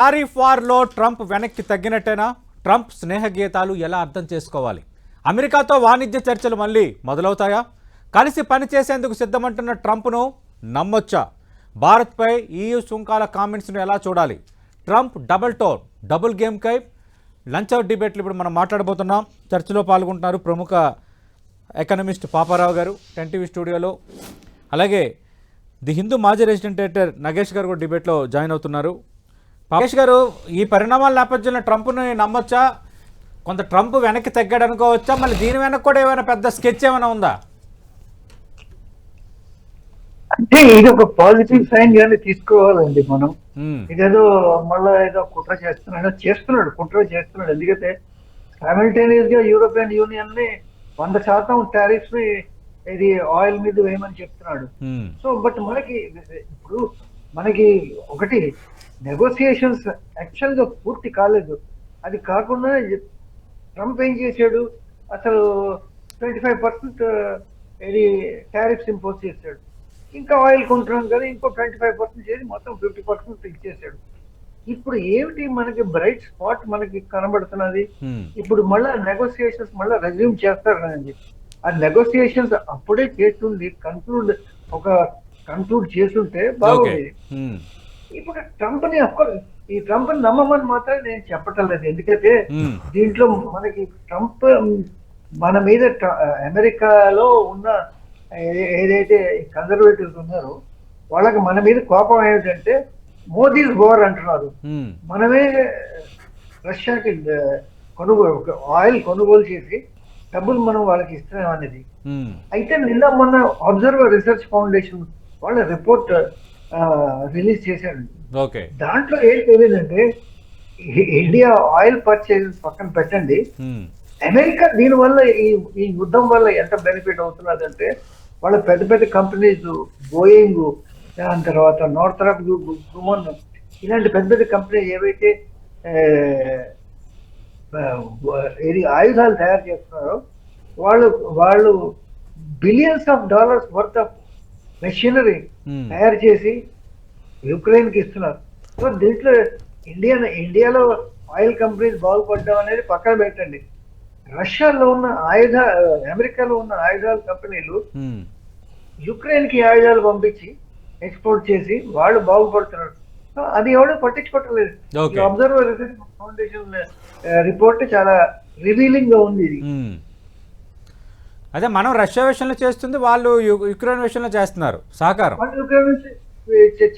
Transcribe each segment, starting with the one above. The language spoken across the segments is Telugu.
టారిఫ్ వార్లో ట్రంప్ వెనక్కి తగ్గినట్టేనా? ట్రంప్ స్నేహ గీతాలు ఎలా అర్థం చేసుకోవాలి? అమెరికాతో వాణిజ్య చర్చలు మళ్ళీ మొదలవుతాయా? కలిసి పనిచేసేందుకు సిద్ధమంటున్న ట్రంప్ను నమ్మొచ్చా? భారత్పై ఈయూ సుంకాల కామెంట్స్ను ఎలా చూడాలి? ట్రంప్ డబుల్ టోన్ డబుల్ గేమ్కై లంచ్ అవుట్ డిబేట్లు ఇప్పుడు మనం మాట్లాడబోతున్నాం. చర్చలో పాల్గొంటున్నారు ప్రముఖ ఎకనమిస్ట్ పాపారావు గారు టెన్ టీవీ స్టూడియోలో. అలాగే ది హిందూ మాజీ రెసిడెంట్ ఎడిటర్ నగేష్ గారు కూడా డిబేట్లో జాయిన్ అవుతున్నారు. నగేష్ గారు ఈ పరిణామాల నేపథ్యంలో ట్రంప్ని నమ్మొచ్చా? కొంత ట్రంప్ వెనక్కి తగ్గాడు అనుకోవచ్చా మళ్ళీ దీని వెనక కూడా ఏమైనా పెద్ద స్కెచ్ ఏమైనా ఉందా? అంటే ఇది ఒక పాజిటివ్ సైన్ గానే తీసుకోవాలండి మనం. ఇదేదో మళ్ళా ఏదో కుట్ర చేస్తున్నాడు. చేస్తున్నాడు కుట్ర చేస్తున్నాడు. ఎందుకంటే సైమల్టేనియస్గా యూరోపియన్ యూనియన్ని వంద శాతం టారిఫ్స్ని ఇది ఆయిల్ మీద వేయమని చెప్తున్నాడు. సో బట్ మనకి ఇప్పుడు మనకి ఒకటి నెగోసియేషన్స్ యాక్చువల్గా పూర్తి కాలేదు. అది కాకుండా ట్రంప్ ఏం చేశాడు? అసలు ట్వంటీ ఫైవ్ పర్సెంట్ ఇది టారిఫ్స్ ఇంపోజ్ చేశాడు. ఇంకా ఆయిల్ కొంటున్నాం కదా ఇంకో ట్వంటీ ఫైవ్ పర్సెంట్ చేసి మొత్తం ఫిఫ్టీ పర్సెంట్ ఇచ్చేసాడు ఇప్పుడు ఏమిటి మనకి బ్రైట్ స్పాట్ మనకి కనబడుతున్నది? ఇప్పుడు మళ్ళా నెగోసియేషన్స్ మళ్ళీ రెజ్యూమ్ చేస్తారు కదండి ఆ నెగోసియేషన్స్ అప్పుడే చేస్తుండి కన్క్లూడ్ ఒక కన్క్లూడ్ చేస్తుంటే బాగుంది. ఇప్పుడు ట్రంప్ని అఫ్కోర్స్ ఈ ట్రంప్ని నమ్మమని మాత్రం నేను చెప్పటం లేదు. ఎందుకంటే దీంట్లో మనకి ట్రంప్ మన మీద అమెరికాలో ఉన్న ఏదైతే కన్జర్వేటివ్స్ ఉన్నారో వాళ్ళకి మన మీద కోపం ఏమిటంటే మోదీస్ వార్ అంటున్నారు. మనమే రష్యాకి కొనుగోలు ఆయిల్ కొనుగోలు చేసి డబ్బులు మనం వాళ్ళకి ఇస్తున్నాం అనేది. అయితే నిన్న మొన్న అబ్జర్వర్ రీసెర్చ్ ఫౌండేషన్ వాళ్ళ రిపోర్ట్ రిలీజ్ చేశారు ఓకే. దాంట్లో ఏం తెలియదంటే ఇండియా ఆయిల్ పర్చేజ్ పక్కన పెట్టండి. అమెరికా దీని వల్ల ఈ ఈ యుద్ధం వల్ల ఎంత బెనిఫిట్ అవుతున్నదంటే వాళ్ళ పెద్ద పెద్ద కంపెనీస్ బోయింగ్ దాని తర్వాత నార్థరప్ గుమన్ ఇలాంటి పెద్ద పెద్ద కంపెనీ ఏవైతే ఇది ఆయుధాలు తయారు చేస్తున్నారో వాళ్ళు వాళ్ళు billions of dollars worth of machinery um, తయారు చేసి యుక్రెయిన్కి ఇస్తున్నారు. సో దీంట్లో ఇండియా ఇండియాలో ఆయిల్ కంపెనీస్ బాగుపడ్డం అనేది పక్కన పెట్టండి. రష్యాలో ఉన్న ఆయుధ అమెరికాలో ఉన్న ఆయుధాల కంపెనీలు ఉమ్, యుక్రెయిన్కి ఆయుధాలు పంపించి ఎక్స్పోర్ట్ చేసి వాళ్ళు బాగుపడుతున్నారు. సో అది ఎవరు పట్టించుకోవట్లేదు. అబ్జర్వర్ రీసెర్చ్ ఫౌండేషన్ రిపోర్ట్ చాలా రివీలింగ్గా ఉంది ఇది. ఉమ్. అదే మనం రష్యా విషయంలో చేస్తుంది వాళ్ళు యుక్రెయిన్ విషయంలో చేస్తున్నారు. సహకారం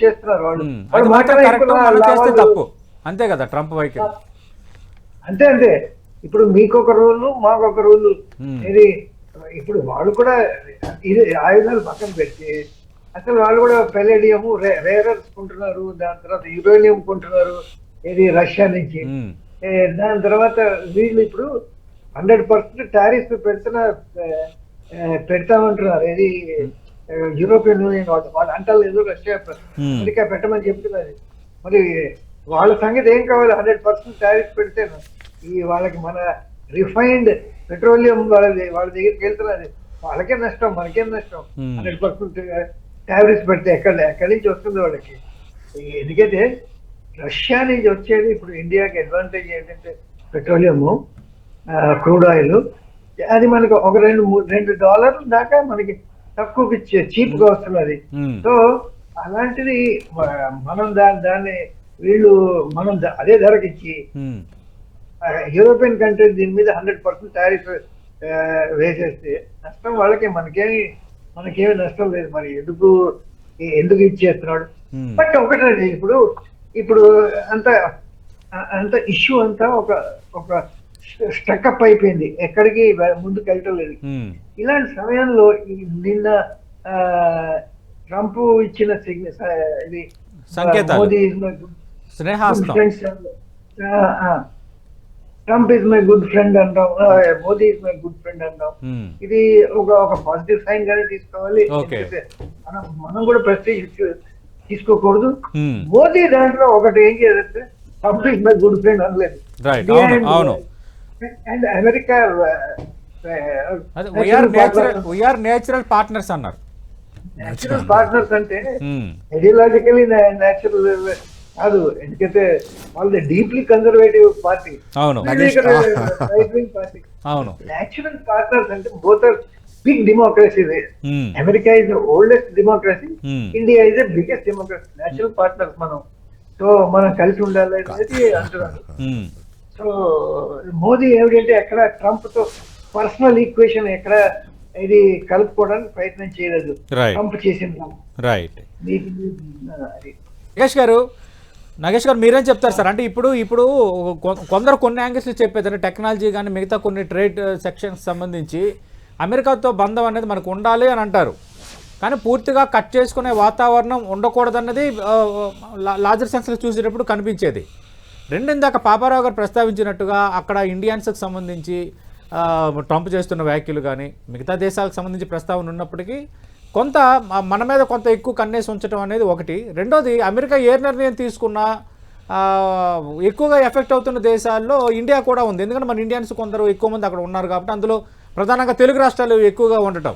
చేస్తున్నారు వాళ్ళు. వాళ్ళు అది మాత్రం కరెక్ట్ చేస్తే తప్పు. అంతే కదా ట్రంప్ వైఖరి. అంతే అంతే. ఇప్పుడు మీకు ఒక రూల్ మాకు ఒక రూల్. ఇది ఇప్పుడు వాళ్ళు కూడా ఇది ఆయుధాలు పక్కన పెట్టి అసలు వాళ్ళు కూడా పెలేడియం రేరర్స్ కొంటున్నారు దాని తర్వాత యురేనియం కొంటున్నారు ఇది రష్యా నుంచి. దాని తర్వాత వీళ్ళు ఇప్పుడు హండ్రెడ్ పర్సెంట్ టారిఫ్ పెడుతున్న పెడతామంటున్నారు. ఇది ఏ, యూరోపియన్ యూనియన్ వాళ్ళు వాళ్ళు అంటలేదు రష్యా Hmm. అమెరికా పెట్టమని చెప్తున్నది మరి వాళ్ళ సంగతి ఏం కావాలి? హండ్రెడ్ పర్సెంట్ టారిఫ్ పెడితే ఈ వాళ్ళకి మన రిఫైన్డ్ పెట్రోలియం వాళ్ళ వాళ్ళ దగ్గరికి వెళ్తున్నది వాళ్ళకే నష్టం మనకేం నష్టం. హండ్రెడ్ పర్సెంట్ టారిఫ్స్ పెడితే ఎక్కడ ఎక్కడి నుంచి వస్తుంది వాళ్ళకి? ఎందుకంటే రష్యా నుంచి వచ్చేది ఇప్పుడు ఇండియాకి అడ్వాంటేజ్ ఏంటంటే పెట్రోలియము క్రూడ్ ఆయిల్. అది మనకు ఒక రెండు రెండు డాలర్లు దాకా మనకి తక్కువకి చీప్గా వస్తున్నది ఉమ్, సో అలాంటిది మనం దాన్ని దాన్ని వీళ్ళు మనం అదే ధరకి ఇచ్చి యూరోపియన్ కంట్రీస్ దీని మీద హండ్రెడ్ పర్సెంట్ టారిఫ్ వేసేస్తే నష్టం వాళ్ళకే మనకేమి మనకేమి నష్టం లేదు. మరి ఎందుకు ఎందుకు ఇచ్చేస్తున్నాడు? బట్ ఒకటండి ఇప్పుడు ఇప్పుడు అంత అంత ఇష్యూ అంతా ఒక ఒక స్టక్అప్ అయిపోయింది. ఎక్కడికి ముందుకు వెళ్ళటం లేదు. ఇలాంటి సమయంలో నిన్న ట్రంప్ ఇచ్చిన ఇది. Modi Trump is my good friend అంటాం. Modi is my good friend అంటాం. ఇది ఒక ఒక పాజిటివ్ సైన్ గానే తీసుకోవాలి. మనం మనం కూడా ప్రెస్టీజ్ తీసుకోకూడదు. మోదీ దాంట్లో ఒకటి ఏం చేస్తే Trump is my good friend అనలేదు. అవును and America we are natural partners అన్నారు. నేచురల్ పార్ట్నర్స్ అంటే ఐడియాలజికలీ నేచురల్ కాదు ఎందుకంటే వాళ్ళది డీప్లీ కన్జర్వేటివ్ పార్టీ అవును. పార్టీ అవును. నేచురల్ పార్ట్నర్స్ అంటే both are big democracy America is the oldest democracy India is the biggest democracy natural partners మనం. సో మనం కలిసి ఉండాలి అనేది అంటున్నారు. ఉమ్, సో మోదీ ఏమిటంటే ఎక్కడ ట్రంప్తో పర్సనల్ ఈక్వేషన్ ఎక్కడ ఇది కలుపుకోవడానికి ప్రయత్నం చేయలేదు. ట్రంప్ చేసిన రైట్ నగేష్ గారు నగేష్ గారు మీరేం చెప్తారు సార్? అంటే ఇప్పుడు ఇప్పుడు కొ- కొందరు కొన్ని యాంగిల్స్ చెప్పేది అంటే టెక్నాలజీ కానీ మిగతా కొన్ని ట్రేడ్ సెక్షన్స్ సంబంధించి అమెరికాతో బంధం అనేది మనకు ఉండాలి అని అంటారు. కానీ పూర్తిగా కట్ చేసుకునే వాతావరణం ఉండకూడదన్నది లార్జర్ సెన్స్లో చూసేటప్పుడు కనిపించేది. రెండు ఇందాక పాపారావు గారు ప్రస్తావించినట్టుగా అక్కడ ఇండియన్స్కి సంబంధించి ట్రంప్ చేస్తున్న వ్యాఖ్యలు కానీ మిగతా దేశాలకు సంబంధించి ప్రస్తావన ఉన్నప్పటికీ కొంత మన మీద కొంత ఎక్కువ కన్నేసి ఉంచడం అనేది ఒకటి. రెండోది అమెరికా ఏ నిర్ణయం తీసుకున్నా ఎక్కువగా ఎఫెక్ట్ అవుతున్న దేశాల్లో ఇండియా కూడా ఉంది. ఎందుకంటే మన ఇండియన్స్ కొందరు ఎక్కువ మంది అక్కడ ఉన్నారు కాబట్టి అందులో ప్రధానంగా తెలుగు రాష్ట్రాలు ఎక్కువగా ఉండటం.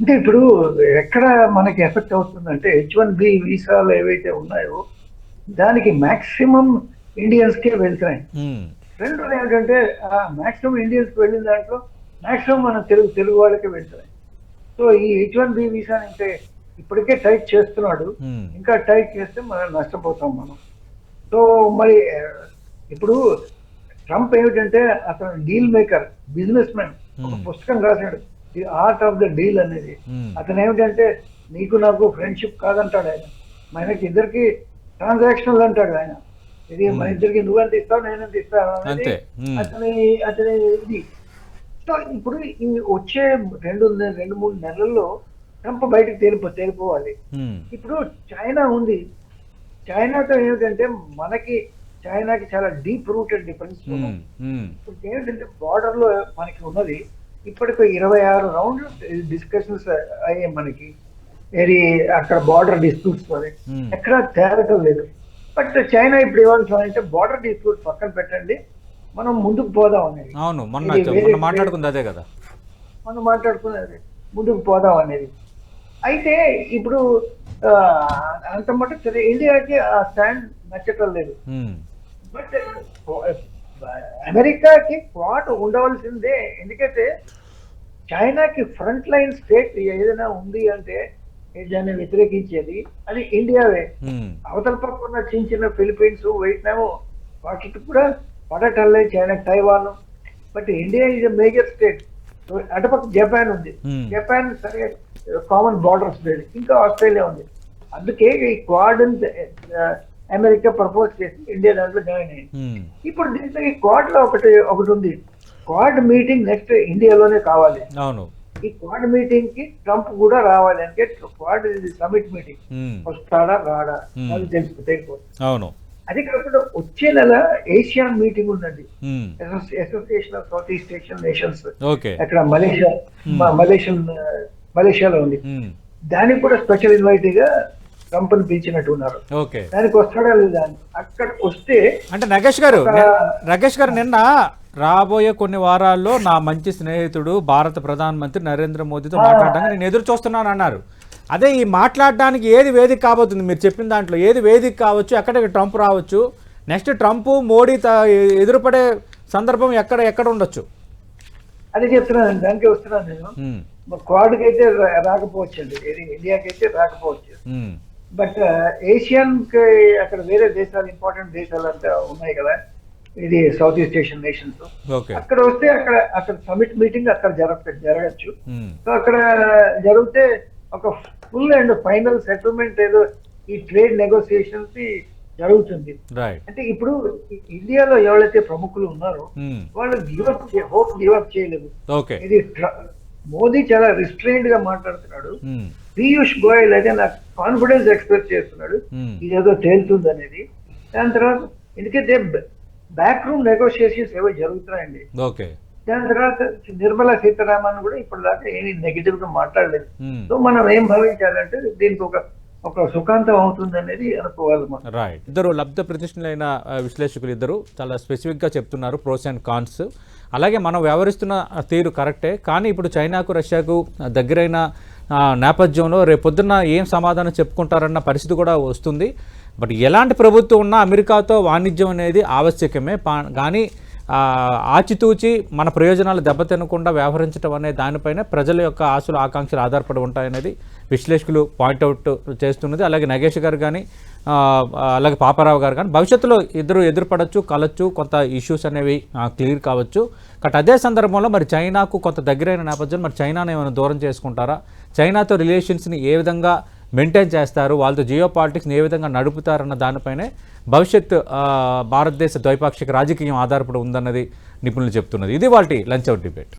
అంటే ఇప్పుడు ఎక్కడ మనకి ఎఫెక్ట్ అవుతుందంటే హెచ్ వన్ బి వీసాలు ఏవైతే ఉన్నాయో దానికి మాక్సిమం ఇండియన్స్ కే వెళ్తున్నాయి రెండోది ఏంటంటే మాక్సిమం ఇండియన్స్ వెళ్ళిన దాంట్లో మాక్సిమం మన తెలుగు తెలుగు వాళ్ళకే వెళ్తున్నాయి. సో ఈ హెచ్ వన్ బి వీసా అంటే ఇప్పటికే టైట్ చేస్తున్నాడు. ఇంకా టైట్ చేస్తే మనం నష్టపోతాం మనం. సో మరి ఆ, ఇప్పుడు ట్రంప్ ఏమిటంటే అతను డీల్ మేకర్ బిజినెస్ మ్యాన్. ఒక. పుస్తకం రాశాడు. The art of the deal అనేది. అతను ఏమిటంటే నీకు నాకు ఫ్రెండ్షిప్ కాదంటాడు ఆయన. మనకి ఇద్దరికి ట్రాన్సాక్షనల్ అంటాడు ఆయన. ఇది మన ఇద్దరికి నువ్వెంత ఇస్తావు నేనెంత ఇస్తాను అనేది అతని అతని ఇది. సో ఇప్పుడు ఈ వచ్చే రెండు రెండు మూడు నెలల్లో ట్రంప్ బయటకు తేలిపో తేలిపోవాలి. ఇప్పుడు చైనా ఉంది. చైనాతో ఏమిటంటే మనకి చైనాకి చాలా డీప్ రూటెడ్ డిఫరెన్స్ ఇప్పుడు ఏంటంటే బార్డర్లో మనకి ఉన్నది ఇప్పటికి ఇరవై ఆరు రౌండ్ డిస్కషన్స్ అయ్యాయి మనకి. ఏది అక్కడ బార్డర్ డిస్ప్యూట్స్ ఉమ్. ఎక్కడ తేరటం లేదు. బట్ చైనా ఇప్పుడు ఏమంటున్నారంటే బార్డర్ డిస్ప్యూట్ పక్కన పెట్టండి. మనం ముందుకు పోదాం అనేది. అవును మొన్న వేరే- మాట్లాడుకుంది అదే కదా. మనం మాట్లాడుకునేది ముందుకు పోదాం అనేది. అయితే ఇప్పుడు అంత మటుకు సరే ఇండియాకి ఆ స్టాండ్ నచ్చటం లేదు. ఉమ్, బట్ అమెరికాకి క్వాట్ ఉండవలసిందే. ఎందుకంటే చైనాకి ఫ్రంట్ లైన్ స్టేట్ ఏదైనా ఉంది అంటే దాన్ని వ్యతిరేకించేది. అది ఇండియావే. అవతల పక్క ఉన్న చిన్న చిన్న ఫిలిపీన్స్ వియట్నాము వాటికి కూడా పడటల్లే China Taiwan but India is a major state. అటుపక్క జపాన్ ఉంది. జపాన్ సరే కామన్ బార్డర్స్ లేదు. ఇంకా ఆస్ట్రేలియా ఉంది. అందుకే ఈ క్వాడ్ అమెరికా ప్రపోజ్ చేసి ఇండియా దాంట్లో జాయిన్ అయింది ఉమ్, ఇప్పుడు దీంట్లో ఈ క్వాడ్లో ఒకటి ఒకటి ఉంది. క్వాడ్ మీటింగ్ నెక్స్ట్ ఇండియాలోనే కావాలి. అవును. ఈ క్వాడ్ మీటింగ్కి ట్రంప్ కూడా రావాలి అంటే క్వాడ్ సమిట్ మీటింగ్ వస్తాడా రాడా? Hmm. అది తెలుసు తెలియకపోతే అవును. అది కాకుండా వచ్చే నెల ఏషియన్ మీటింగ్ ఉందండి. Association of South East Asian nations అక్కడ మలేషియా Hmm. మలేషియన్ మలేషియాలో ఉంది. ఉమ్, దానికి కూడా స్పెషల్ ఇన్వైట్గా ట్రంప్ని పిలిచినట్టు ఉన్నారు దానికి వస్తాడా లేదా అని. అక్కడ వస్తే అంటే నగేష్ గారు నగేష్ గారు నిన్న రాబోయే కొన్ని వారాల్లో నా మంచి స్నేహితుడు భారత ప్రధానమంత్రి నరేంద్ర మోదీతో మాట్లాడడానికి నేను ఎదురు చూస్తున్నాను అన్నారు. అదే ఈ మాట్లాడడానికి ఏది వేదిక కాబోతుంది? మీరు చెప్పిన దాంట్లో ఏది వేదిక కావచ్చు ఎక్కడ ట్రంప్ రావచ్చు నెక్స్ట్ ట్రంప్ మోడీ ఎదురుపడే సందర్భం ఎక్కడ ఎక్కడ ఉండొచ్చు? అది చెప్తున్నాను దానికి వస్తున్నాను నేను. క్వాడ్కి అయితే రా- రాకపోవచ్చు అండి ఏది ఇండియాకి అయితే రాకపోవచ్చు బట్ ఏషియన్కి అక్కడ వేరే దేశాలు ఇంపార్టెంట్ దేశాలు అంతా ఉన్నాయి కదా. ఇది సౌత్ ఈస్ట్ ఏషియన్ నేషన్స్ అక్కడ వస్తే అక్కడ అక్కడ సమిట్ మీటింగ్ అక్కడ జరగ జరగచ్చు. సో అక్కడ జరిగితే ఒక ఫుల్ అండ్ ఫైనల్ సెటిల్మెంట్ ఏదో ఈ ట్రేడ్ నెగోసియేషన్స్ జరుగుతుంది. అంటే ఇప్పుడు ఇండియాలో ఎవరైతే ప్రముఖులు ఉన్నారో ఉమ్, వాళ్ళు గివప్ హోప్ గివప్ చేయలేదు. ఇది మోదీ చాలా రిస్ట్రైన్డ్గా మాట్లాడుతున్నాడు. ఉమ్, పీయూష్ గోయల్ అయితే నాకు కాన్ఫిడెన్స్ ఎక్స్ప్రెస్ చేస్తున్నాడు. ఇదేదో తేలుతుంది అనేది దాని తర్వాత ఎందుకంటే బ్యాక్ రూమ్ నెగోషియేషన్స్ ఏవో జరుగుతున్నాయండి. ఓకే. దాని తర్వాత నిర్మలా సీతారామన్ కూడా ఇప్పటిదాకా ఏమీ నెగిటివ్గా మాట్లాడలేదు. ఉమ్, సో మనం ఏం భావించాలంటే దీనికి ఒక ఒక సుఖాంతం అవుతుంది అనేది అనుకోవాలి రైట్ ఇద్దరు లబ్ధ ప్రతిష్ఠులైన ఆ, విశ్లేషకులు ఇద్దరు చాలా స్పెసిఫిక్గా చెప్తున్నారు ప్రోస్ అండ్ కాన్స్ అలాగే మనం వ్యవహరిస్తున్న తీరు కరెక్టే కానీ ఇప్పుడు చైనాకు రష్యాకు దగ్గరైన నేపథ్యంలో రేపొద్దున ఏం సమాధానం చెప్పుకుంటారన్న పరిస్థితి కూడా వస్తుంది. బట్ ఎలాంటి ప్రభుత్వం ఉన్నా అమెరికాతో వాణిజ్యం అనేది ఆవశ్యకమే. కానీ ఆచితూచి మన ప్రయోజనాలు దెబ్బతినకుండా వ్యవహరించడం అనే దానిపైన ప్రజల యొక్క ఆశలు ఆకాంక్షలు ఆధారపడి ఉంటాయనేది విశ్లేషకులు పాయింట్అవుట్ చేస్తున్నది. అలాగే నగేష్ గారు కానీ అలాగే పాపారావు గారు కానీ భవిష్యత్తులో ఇద్దరు ఎదురుపడచ్చు కలచ్చు కొంత ఇష్యూస్ అనేవి క్లియర్ కావచ్చు. బట్ అదే సందర్భంలో మరి చైనాకు కొంత దగ్గరైన నేపథ్యం మరి చైనాను ఏమైనా దూరం చేసుకుంటారా? చైనాతో రిలేషన్స్ని ఏ విధంగా మెయింటైన్ చేస్తారు వాళ్ళతో జియో పాలిటిక్స్ని ఏ విధంగా నడుపుతారన్న దానిపైనే భవిష్యత్ భారతదేశ ద్వైపాక్షిక రాజకీయం ఆధారపడి ఉందన్నది నిపుణులు చెప్తున్నది. ఇది వాటి లంచ్ అవుట్ డిబేట్.